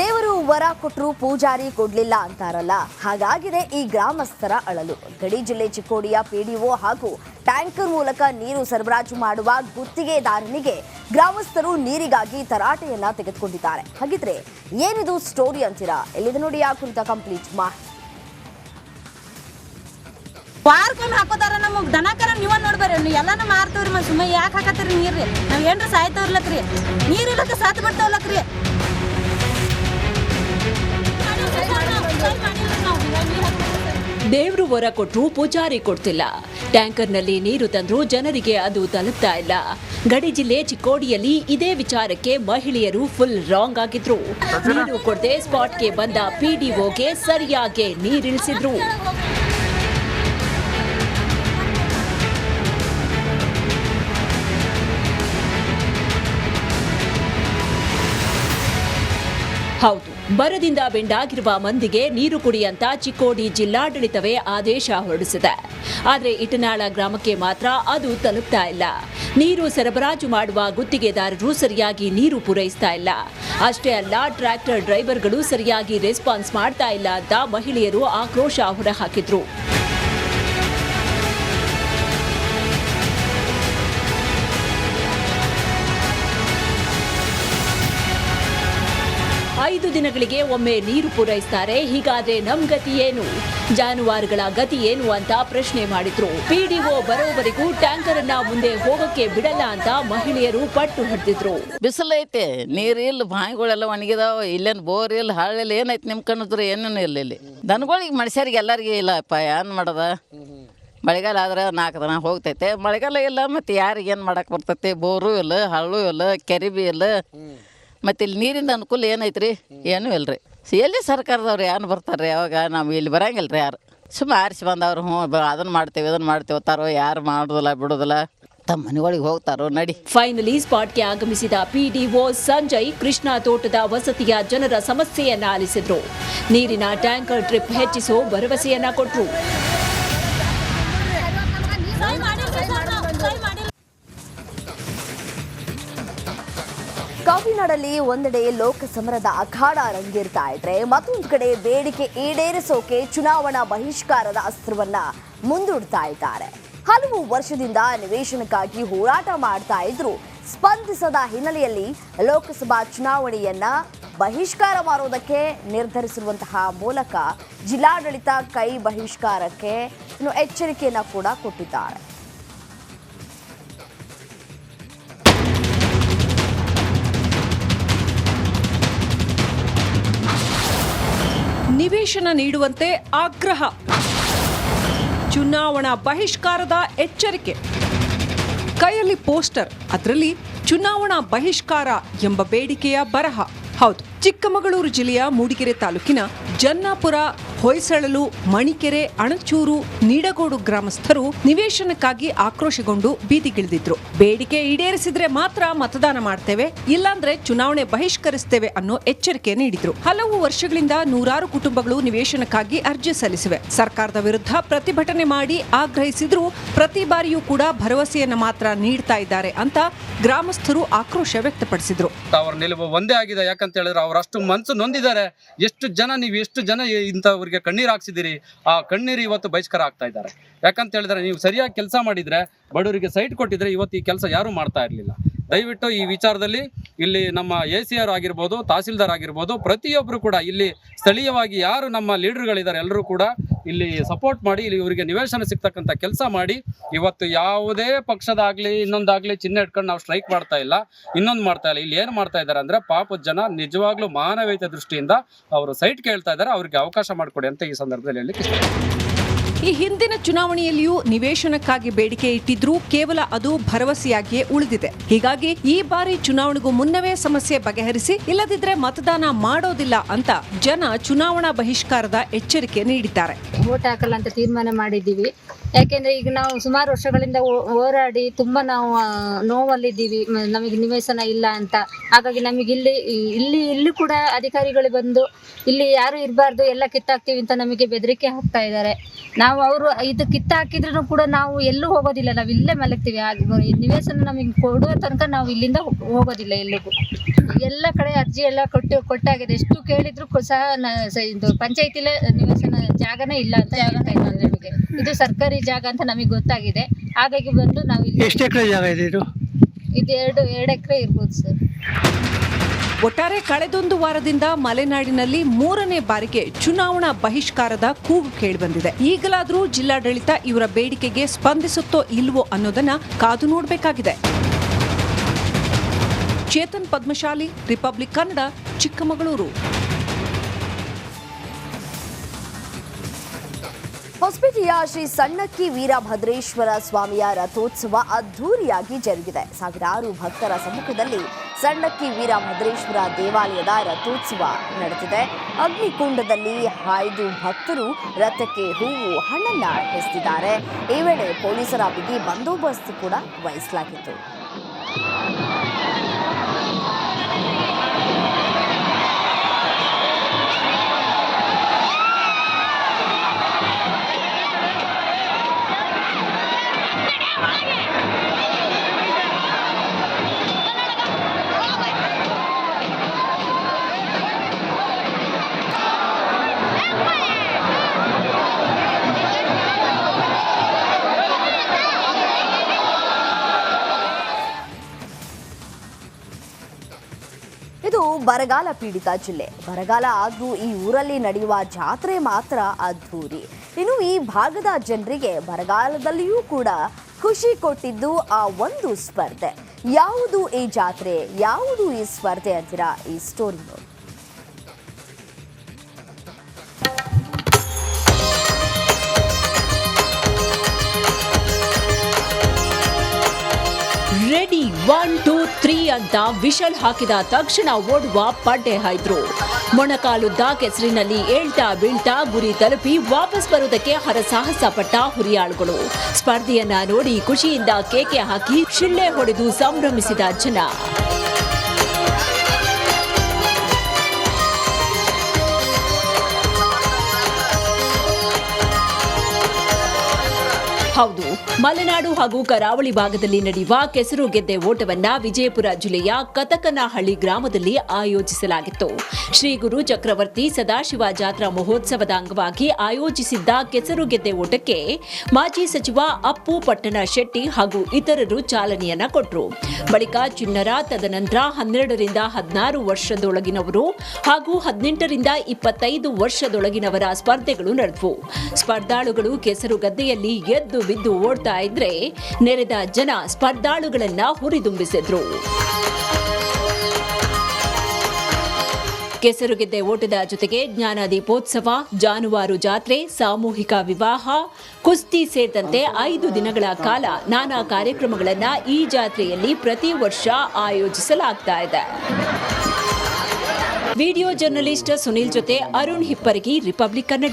ದೇವರು ವರ ಕೊಟ್ಟರು ಪೂಜಾರಿ ಕೊಡ್ಲಿಲ್ಲ ಅಂತಾರಲ್ಲ. ಹಾಗಾಗಿದೆ ಈ ಗ್ರಾಮಸ್ಥರ ಅಳಲು. ಗಡಿ ಜಿಲ್ಲೆ ಚಿಕ್ಕೋಡಿಯ ಪಿಡಿಒ ಹಾಗೂ ಟ್ಯಾಂಕರ್ ಮೂಲಕ ನೀರು ಸರಬರಾಜು ಮಾಡುವ ಗುತ್ತಿಗೆದಾರನಿಗೆ ಗ್ರಾಮಸ್ಥರು ನೀರಿಗಾಗಿ ತರಾಟೆಯನ್ನ ತೆಗೆದುಕೊಂಡಿದ್ದಾರೆ. ಹಾಗಿದ್ರೆ ಏನಿದು ಸ್ಟೋರಿ ಅಂತೀರಾ? ಎಲ್ಲಿದೆ ನೋಡಿ ಆ ಕುರಿತ ಕಂಪ್ಲೀಟ್ ಮಾಹಿತಿ. ವಾರಕ್ಕೊಮ್ಮೆ ಹಾಕೋತಾರ ನಮ್ಮ ದನಕರ ನೀವ ನೋಡ್ಬೇರಿ ಎಲ್ಲಾನು ಮಾರ್ತವ್ರಿ ಮತ್ತೆ ಸುಮ್ಮನೆ ಯಾಕೆ ಹಾಕತ್ತೀರಿ ನೀರ್ರಿ? ನಾವ್ ಏನ್ರ ಸಾಯ್ತವ್ರಲಕ್ರಿ. ನೀರ್ ಇಲ್ಲಕ್ಕ ಸಾತ್ ಬಿಡ್ತಾವಲಕ್ರಿ ದೇವ್ರು ವರ ಕೊಟ್ಟರು ಪೂಜಾರಿ ಕೊಡ್ತಿಲ್ಲ. ಟ್ಯಾಂಕರ್ನಲ್ಲಿ ನೀರು ತಂದ್ರು ಜನರಿಗೆ ಅದು ತಲುಪ್ತಾ ಇಲ್ಲ. ಗಡಿ ಜಿಲ್ಲೆ ಚಿಕ್ಕೋಡಿಯಲ್ಲಿ ಇದೇ ವಿಚಾರಕ್ಕೆ ಮಹಿಳೆಯರು ಫುಲ್ ರಾಂಗ್ ಆಗಿದ್ರು. ನೀರು ಕೊಡದೆ ಸ್ಪಾಟ್ಗೆ ಬಂದ ಪಿಡಿಒಗೆ ಸರಿಯಾಗಿ ನೀರಿಳಿಸಿದ್ರು. ಹೌದು ಬರದಿಂದ ಬೆಂಡಾಗಿರುವ ಮಂದಿಗೆ ನೀರು ಕುಡಿಯಂತ ಚಿಕ್ಕೋಡಿ ಜಿಲ್ಲಾಡಳಿತವೇ ಆದೇಶ ಹೊರಡಿಸಿದೆ. ಆದರೆ ಇಟನಾಳ ಗ್ರಾಮಕ್ಕೆ ಮಾತ್ರ ಅದು ತಲುಪ್ತಾ ಇಲ್ಲ. ನೀರು ಸರಬರಾಜು ಮಾಡುವ ಗುತ್ತಿಗೆದಾರರು ಸರಿಯಾಗಿ ನೀರು ಪೂರೈಸ್ತಾ ಇಲ್ಲ. ಅಷ್ಟೇ ಅಲ್ಲ, ಟ್ರ್ಯಾಕ್ಟರ್ ಡ್ರೈವರ್ಗಳು ಸರಿಯಾಗಿ ರೆಸ್ಪಾನ್ಸ್ ಮಾಡ್ತಾ ಇಲ್ಲ ಅಂತ ಮಹಿಳೆಯರು ಆಕ್ರೋಶ ಹೊರಹಾಕಿದ್ರು. ದಿನಗಳಿಗೆ ಒಮ್ಮೆ ನೀರು ಪೂರೈಸ್ತಾರೆ. ಹೀಗಾದ್ರೆ ನಮ್ ಗತಿ ಏನು? ಜಾನುವಾರುಗಳ ಗತಿ ಏನು ಅಂತ ಪ್ರಶ್ನೆ ಮಾಡಿದ್ರು. ಪಿಡಿಒ ಬರೋವರೆಗೂ ಟ್ಯಾಂಕರ್ ಅನ್ನ ಮುಂದೆ ಹೋಗಕ್ಕೆ ಬಿಡಲ್ಲ ಅಂತ ಮಹಿಳೆಯರು ಪಟ್ಟು ಹಿಡಿದಿದ್ರು. ಬಿಸಿಲೈತೆ. ಐತೆ ಬಾಯಿಗಳೆಲ್ಲ ಒಣಗಿದಾವ. ಇಲ್ಲೇನು ಬೋರ್ ಇಲ್ಲ, ಹಳ್ಳಿಲ್ಲ ಏನೈತೆ ನಿಮ್ ಕಣ್ಣಿದ್ರು? ಏನೇನು ಇಲ್ಲ ಇಲ್ಲಿ. ದನಗಳಿಗೆ ಮನುಷ್ಯರಿಗೆ ಎಲ್ಲರಿಗೆ ಇಲ್ಲಪ್ಪ ಏನ್ ಮಾಡದ? ಮಳೆಗಾಲ ಆದ್ರೆ ನಾಲ್ಕು ದಿನ ಹೋಗ್ತೈತೆ. ಮಳೆಗಾಲ ಇಲ್ಲ, ಮತ್ತು ಏನು ಮಾಡಕ್ಕೆ ಬರ್ತೈತೆ? ಬೋರು ಇಲ್ಲ, ಹಳ್ಳು ಇಲ್ಲ ಕೆರಿಬಿ ಇಲ್ಲ. ಮತ್ತು ಇಲ್ಲಿ ನೀರಿಂದ ಅನುಕೂಲ ಏನೈತೆ ರೀ ಏನೂ ಇಲ್ಲ ರೀ ಎಲ್ಲಿ ಸರ್ಕಾರದವ್ರು ಏನು ಬರ್ತಾರೆ ಯಾವಾಗ ನಾವು ಇಲ್ಲಿ ಬರಂಗಿಲ್ಲ ರೀ ಯಾರು ಸುಮ್ಮ ಆರಿಸಿ ಬಂದವ್ರು ಹ್ಞೂ ಅದನ್ನು ಮಾಡ್ತೇವೆ ಇದನ್ನು ಮಾಡ್ತೇವೆ ತಾರೋ ಯಾರು ಮಾಡೋದಿಲ್ಲ ಬಿಡೋದಿಲ್ಲ ತಮ್ಮ ಮನೆಗಳಿಗೆ ಹೋಗ್ತಾರೋ ನಡಿ ಫೈನಲಿ ಸ್ಪಾಟ್ಗೆ ಆಗಮಿಸಿದ ಪಿಡಿಒ ಸಂಜಯ್ ಕೃಷ್ಣ ತೋಟದ ವಸತಿಯ ಜನರ ಸಮಸ್ಯೆಯನ್ನ ಆಲಿಸಿದ್ರು ನೀರಿನ ಟ್ಯಾಂಕರ್ ಟ್ರಿಪ್ ಹೆಚ್ಚಿಸೋ ಭರವಸೆಯನ್ನ ಕೊಟ್ರು ಕಾಫಿನಾಡಲ್ಲಿ ಒಂದೆಡೆ ಲೋಕಸಮರದ ಅಖಾಡ ರಂಗೇರ್ತಾ ಇದ್ರೆ ಮತ್ತೊಂದು ಕಡೆ ಬೇಡಿಕೆ ಈಡೇರಿಸೋಕೆ ಚುನಾವಣಾ ಬಹಿಷ್ಕಾರದ ಅಸ್ತ್ರವನ್ನ ಮುಂದೂಡ್ತಾ ಇದ್ದಾರೆ. ಹಲವು ವರ್ಷದಿಂದ ನಿವೇಶನಕ್ಕಾಗಿ ಹೋರಾಟ ಮಾಡ್ತಾ ಇದ್ರು. ಸ್ಪಂದಿಸದ ಹಿನ್ನೆಲೆಯಲ್ಲಿ ಲೋಕಸಭಾ ಚುನಾವಣೆಯನ್ನ ಬಹಿಷ್ಕಾರ ಮಾಡೋದಕ್ಕೆ ನಿರ್ಧರಿಸಿರುವಂತಹ ಮೂಲಕ ಜಿಲ್ಲಾಡಳಿತ ಕೈ ಬಹಿಷ್ಕಾರಕ್ಕೆ ಎಚ್ಚರಿಕೆಯನ್ನ ಕೂಡ ಕೊಟ್ಟಿದ್ದಾರೆ. ನಿವೇಶನ ನೀಡುವಂತೆ ಆಗ್ರಹ. ಚುನಾವಣಾ ಬಹಿಷ್ಕಾರದ ಎಚ್ಚರಿಕೆ. ಕೈಯಲ್ಲಿ ಪೋಸ್ಟರ್, ಅದರಲ್ಲಿ ಚುನಾವಣಾ ಬಹಿಷ್ಕಾರ ಎಂಬ ಬೇಡಿಕೆಯ ಬರಹ. ಹೌದು. ಚಿಕ್ಕಮಗಳೂರು ಜಿಲ್ಲೆಯ ಮೂಡಿಗೆರೆ ತಾಲೂಕಿನ ಜನ್ನಾಪುರ, ಹೊಯ್ಸಳಲು, ಮಣಿಕೆರೆ, ಅಣಚೂರು, ನೀಡಗೋಡು ಗ್ರಾಮಸ್ಥರು ನಿವೇಶನಕ್ಕಾಗಿ ಆಕ್ರೋಶಗೊಂಡು ಬೀದಿಗಿಳಿದಿದ್ರು ಬೇಡಿಕೆ ಈಡೇರಿಸಿದ್ರೆ ಮಾತ್ರ ಮತದಾನ ಮಾಡ್ತೇವೆ, ಇಲ್ಲಾಂದ್ರೆ ಚುನಾವಣೆ ಬಹಿಷ್ಕರಿಸ್ತೇವೆ ಅನ್ನೋ ಎಚ್ಚರಿಕೆ ನೀಡಿದ್ರು. ಹಲವು ವರ್ಷಗಳಿಂದ ನೂರಾರು ಕುಟುಂಬಗಳು ನಿವೇಶನಕ್ಕಾಗಿ ಅರ್ಜಿ ಸಲ್ಲಿಸಿವೆ. ಸರ್ಕಾರದ ವಿರುದ್ಧ ಪ್ರತಿಭಟನೆ ಮಾಡಿ ಆಗ್ರಹಿಸಿದ್ರು ಪ್ರತಿ ಬಾರಿಯೂ ಕೂಡ ಭರವಸೆಯನ್ನ ಮಾತ್ರ ನೀಡ್ತಾ ಇದ್ದಾರೆ ಅಂತ ಗ್ರಾಮಸ್ಥರು ಆಕ್ರೋಶ ವ್ಯಕ್ತಪಡಿಸಿದ್ರು. ಒಂದೇ ಆಗಿದೆ ಯಾಕಂತ ಹೇಳಿದ್ರೆ ಅವರಷ್ಟು ಮನಸ್ಸು ನೊಂದಿದ್ದಾರೆ. ಎಷ್ಟು ಜನ ನೀವು ಎಷ್ಟು ಜನ ಇಂಥವ್ರಿಗೆ ಕಣ್ಣೀರು ಹಾಕ್ಸಿದ್ದೀರಿ? ಆ ಕಣ್ಣೀರು ಇವತ್ತು ಬಹಿಷ್ಕಾರ ಆಗ್ತಾ ಇದ್ದಾರೆ. ಯಾಕಂತ ಹೇಳಿದ್ರೆ ನೀವು ಸರಿಯಾಗಿ ಕೆಲಸ ಮಾಡಿದರೆ ಬಡವರಿಗೆ ಸೈಟ್ ಕೊಟ್ಟಿದ್ರೆ ಇವತ್ತು ಈ ಕೆಲಸ ಯಾರೂ ಮಾಡ್ತಾ ಇರಲಿಲ್ಲ. ದಯವಿಟ್ಟು ಈ ವಿಚಾರದಲ್ಲಿ ಇಲ್ಲಿ ನಮ್ಮ ಎ ಸಿ ಆರ್ ಆಗಿರ್ಬೋದು, ತಹಸೀಲ್ದಾರ್ ಆಗಿರ್ಬೋದು ಪ್ರತಿಯೊಬ್ಬರು ಕೂಡ ಇಲ್ಲಿ ಸ್ಥಳೀಯವಾಗಿ ಯಾರು ನಮ್ಮ ಲೀಡರ್ಗಳಿದ್ದಾರೆ ಎಲ್ಲರೂ ಕೂಡ ಇಲ್ಲಿ ಸಪೋರ್ಟ್ ಮಾಡಿ, ಇಲ್ಲಿ ಇವರಿಗೆ ನಿವೇಶನ ಸಿಗ್ತಕ್ಕಂಥ ಕೆಲಸ ಮಾಡಿ. ಇವತ್ತು ಯಾವುದೇ ಪಕ್ಷದಾಗಲಿ, ಇನ್ನೊಂದಾಗಲಿ ಚಿಹ್ನೆ ಇಟ್ಕೊಂಡು ನಾವು ಸ್ಟ್ರೈಕ್ ಮಾಡ್ತಾ ಇಲ್ಲ. ಇನ್ನೊಂದು ಮಾಡ್ತಾ ಇಲ್ಲ. ಇಲ್ಲಿ ಏನು ಮಾಡ್ತಾ ಇದ್ದಾರೆ ಅಂದರೆ ಪಾಪದ ಜನ ನಿಜವಾಗ್ಲೂ ಮಾನವೀಯತೆ ದೃಷ್ಟಿಯಿಂದ ಅವರು ಸೈಟ್ ಕೇಳ್ತಾ ಇದ್ದಾರೆ. ಅವರಿಗೆ ಅವಕಾಶ ಮಾಡಿಕೊಡಿ ಅಂತ ಈ ಸಂದರ್ಭದಲ್ಲಿ ಹೇಳಲಿಕ್ಕೆ ಈ ಹಿಂದಿನ ಚುನಾವಣೆಯಲ್ಲಿಯೂ ನಿವೇಶನಕ್ಕಾಗಿ ಬೇಡಿಕೆ ಇಟ್ಟಿದ್ರೂ ಕೇವಲ ಅದು ಭರವಸೆಯಾಗಿಯೇ ಉಳಿದಿದೆ. ಹೀಗಾಗಿ ಈ ಬಾರಿ ಚುನಾವಣೆಗೂ ಮುನ್ನವೇ ಸಮಸ್ಯೆ ಬಗೆಹರಿಸಿ ಇಲ್ಲದಿದ್ರೆ ಮತದಾನ ಮಾಡೋದಿಲ್ಲ ಅಂತ ಜನ ಚುನಾವಣಾ ಬಹಿಷ್ಕಾರದ ಎಚ್ಚರಿಕೆ ನೀಡಿದ್ದಾರೆ. ಓಟ್ ಹಾಕಲ್ಲ ಅಂತ ತೀರ್ಮಾನ ಮಾಡಿದ್ದೀವಿ. ಯಾಕೆಂದ್ರೆ ಈಗ ನಾವು ಸುಮಾರು ವರ್ಷಗಳಿಂದ ಹೋರಾಡಿ ತುಂಬಾ ನಾವು ನೋವಲ್ಲಿದ್ದೀವಿ. ನಮಗೆ ನಿವೇಶನ ಇಲ್ಲ ಅಂತ. ಹಾಗಾಗಿ ನಮಗೆ ಇಲ್ಲಿ ಇಲ್ಲಿ ಇಲ್ಲಿ ಕೂಡ ಅಧಿಕಾರಿಗಳು ಬಂದು, ಇಲ್ಲಿ ಯಾರು ಇರಬಾರ್ದು, ಎಲ್ಲ ಕಿತ್ತಾಕ್ತೀವಿ ಅಂತ ನಮಗೆ ಬೆದರಿಕೆ ಹಾಕ್ತಾ ಇದ್ದಾರೆ. ನಾವು ಅವರು ಇದು ಕಿತ್ತ ಹಾಕಿದ್ರು ಕೂಡ ನಾವು ಎಲ್ಲೂ ಹೋಗೋದಿಲ್ಲ. ನಾವು ಇಲ್ಲೇ ಮಲಗ್ತೀವಿ. ನಿವೇಶನ ನಮಗೆ ಕೊಡುವ ತನಕ ನಾವು ಇಲ್ಲಿಂದ ಹೋಗೋದಿಲ್ಲ ಎಲ್ಲಿಗೂ ಎಲ್ಲ ಕಡೆ ಅರ್ಜಿ ಎಲ್ಲ ಕೊಟ್ಟು, ಕೊಟ್ಟಾಗಿದೆ. ಎಷ್ಟು ಕೇಳಿದ್ರು ಸಹ ಇದು ಪಂಚಾಯತಿಲೇ ನಿವೇಶನ ಜಾಗನೇ ಇಲ್ಲ ಅಂತ ಹೇಳ್ತಾ ಇದು ಸರ್ಕಾರಿ ಜಾಗ ಅಂತ ನಮಗೆ ಗೊತ್ತಾಗಿದೆ. ಹಾಗಾಗಿ ಬಂದು ನಾವು ಇಲ್ಲಿ ಎಷ್ಟು ಎಕರೆ ಜಾಗ ಇದೆ ಇದು? ಇದು ಎರಡು ಎರಡು ಎಕರೆ ಇರ್ಬೋದು ಸರ್. ಒಟ್ಟಾರೆ ಕಳೆದೊಂದು ವಾರದಿಂದ ಮಲೆನಾಡಿನಲ್ಲಿ ಮೂರನೇ ಬಾರಿಗೆ ಚುನಾವಣಾ ಬಹಿಷ್ಕಾರದ ಕೂಗು ಕೇಳಿಬಂದಿದೆ. ಈಗಲಾದರೂ ಜಿಲ್ಲಾಡಳಿತ ಇವರ ಬೇಡಿಕೆಗೆ ಸ್ಪಂದಿಸುತ್ತೋ ಇಲ್ವೋ ಅನ್ನೋದನ್ನ ಕಾದು ನೋಡಬೇಕಾಗಿದೆ. ಚೇತನ್ ಪದ್ಮಶಾಲಿ ರಿಪಬ್ಲಿಕ್ ಕನ್ನಡ ಚಿಕ್ಕಮಗಳೂರು. ಹೊಸಪೇಟೆಯ ಶ್ರೀ ಸಣ್ಣಕ್ಕಿ ವೀರಭದ್ರೇಶ್ವರ ಸ್ವಾಮಿಯ ರಥೋತ್ಸವ ಅದ್ಧೂರಿಯಾಗಿ ಜರುಗಿದೆ. ಸಾವಿರಾರು ಭಕ್ತರ ಸಮ್ಮುಖದಲ್ಲಿ ಸಣ್ಣಕ್ಕಿ ವೀರಭದ್ರೇಶ್ವರ ದೇವಾಲಯದ ರಥೋತ್ಸವ ನಡೆದಿದೆ. ಅಗ್ನಿಕುಂಡದಲ್ಲಿ ಹಾಯ್ದು ಭಕ್ತರು ರಥಕ್ಕೆ ಹೂವು, ಹಣ್ಣನ್ನ ಅರ್ಪಿಸುತ್ತಿದ್ದಾರೆ ಈ ವೇಳೆ ಪೊಲೀಸರ ಬಿಗಿ ಬಂದೋಬಸ್ತ್ ಕೂಡ ವಹಿಸಲಾಗಿತ್ತು. ಬರಗಾಲ ಪೀಡಿತ ಜಿಲ್ಲೆ. ಬರಗಾಲ ಆದರೂ ಈ ಊರಲ್ಲಿ ನಡೆಯುವ ಜಾತ್ರೆ ಮಾತ್ರ ಅದ್ಧೂರಿ. ಇನ್ನು ಈ ಭಾಗದ ಜನರಿಗೆ ಬರಗಾಲದಲ್ಲಿಯೂ ಕೂಡ ಖುಷಿ ಕೊಟ್ಟಿದ್ದು ಆ ಒಂದು ಸ್ಪರ್ಧೆ. ಯಾವುದು ಈ ಜಾತ್ರೆ, ಯಾವುದು ಈ ಸ್ಪರ್ಧೆ ಅಂತೀರಾ? ಈ ಸ್ಟೋರಿ ನೋಡಿ. ರೆಡಿ ಒನ್ ಟೂ ಅಂತ ವಿಶಲ್ ಹಾಕಿದ ತಕ್ಷಣ ಓಡುವ ಪಡ್ಡೆ ಹಾಯ್ದ್ರು. ಮೊಣಕಾಲುದ್ದ ಕೆಸರಿನಲ್ಲಿ ಏಳ್ತಾ ಬೀಳ್ತಾ ಗುರಿ ತಲುಪಿ ವಾಪಸ್ ಬರುವುದಕ್ಕೆ ಹರಸಾಹಸ ಪಟ್ಟ ಹುರಿಯಾಳುಗಳು. ಸ್ಪರ್ಧೆಯನ್ನ ನೋಡಿ ಖುಷಿಯಿಂದ ಕೇಕೆ ಹಾಕಿ ಶಿಳ್ಳೆ ಹೊಡೆದು ಸಂಭ್ರಮಿಸಿದ ಜನ. ಹೌದು. ಮಲೆನಾಡು ಹಾಗೂ ಕರಾವಳಿ ಭಾಗದಲ್ಲಿ ನಡೆಯುವ ಕೆಸರು ಗೆದ್ದೆ ಓಟವನ್ನ ವಿಜಯಪುರ ಜಿಲ್ಲೆಯ ಕತಕನಹಳ್ಳಿ ಗ್ರಾಮದಲ್ಲಿ ಆಯೋಜಿಸಲಾಗಿತ್ತು. ಶ್ರೀ ಗುರು ಚಕ್ರವರ್ತಿ ಸದಾಶಿವ ಜಾತ್ರಾ ಮಹೋತ್ಸವದ ಅಂಗವಾಗಿ ಆಯೋಜಿಸಿದ್ದ ಕೆಸರು ಗೆದ್ದೆ ಓಟಕ್ಕೆ ಮಾಜಿ ಸಚಿವ ಅಪ್ಪು ಪಟ್ಟಣ ಶೆಟ್ಟಿ ಹಾಗೂ ಇತರರು ಚಾಲನೆಯನ್ನ ಕೊಟ್ಟರು ಬಳಿಕ ಚಿನ್ನರ ತದನಂತರ ಹನ್ನೆರಡರಿಂದ ಹದಿನಾರು ವರ್ಷದೊಳಗಿನವರು ಹಾಗೂ ಹದಿನೆಂಟರಿಂದ ಇಪ್ಪತ್ತೈದು ವರ್ಷದೊಳಗಿನವರ ಸ್ಪರ್ಧೆಗಳು ನಡೆದವು. ಸ್ಪರ್ಧಾಳುಗಳು ಕೆಸರು ಗದ್ದೆಯಲ್ಲಿ ಎದ್ದು ಬಿದ್ದು ಓಡ್ತಾ ಇದ್ರೆ ನೆರೆದ ಜನ ಸ್ಪರ್ಧಾಳುಗಳನ್ನ ಹುರಿದುಂಬಿಸಿದ್ರು. ಕೆಸರುಗೆದ್ದೆ ಓಟದ ಜೊತೆಗೆ ಜ್ಞಾನ ದೀಪೋತ್ಸವ ಜಾನುವಾರು ಜಾತ್ರೆ, ಸಾಮೂಹಿಕ ವಿವಾಹ, ಕುಸ್ತಿ ಸೇರಿದಂತೆ ಐದು ದಿನಗಳ ಕಾಲ ನಾನಾ ಕಾರ್ಯಕ್ರಮಗಳನ್ನು ಈ ಜಾತ್ರೆಯಲ್ಲಿ ಪ್ರತಿ ವರ್ಷ ಆಯೋಜಿಸಲಾಗ್ತಾ ಇದೆ. ವಿಡಿಯೋ ಜರ್ನಲಿಸ್ಟ್ ಸುನಿಲ್ ಜೊತೆ ಅರುಣ್ ಹಿಪ್ಪರಗಿ, ರಿಪಬ್ಲಿಕ್ ಕನ್ನಡ.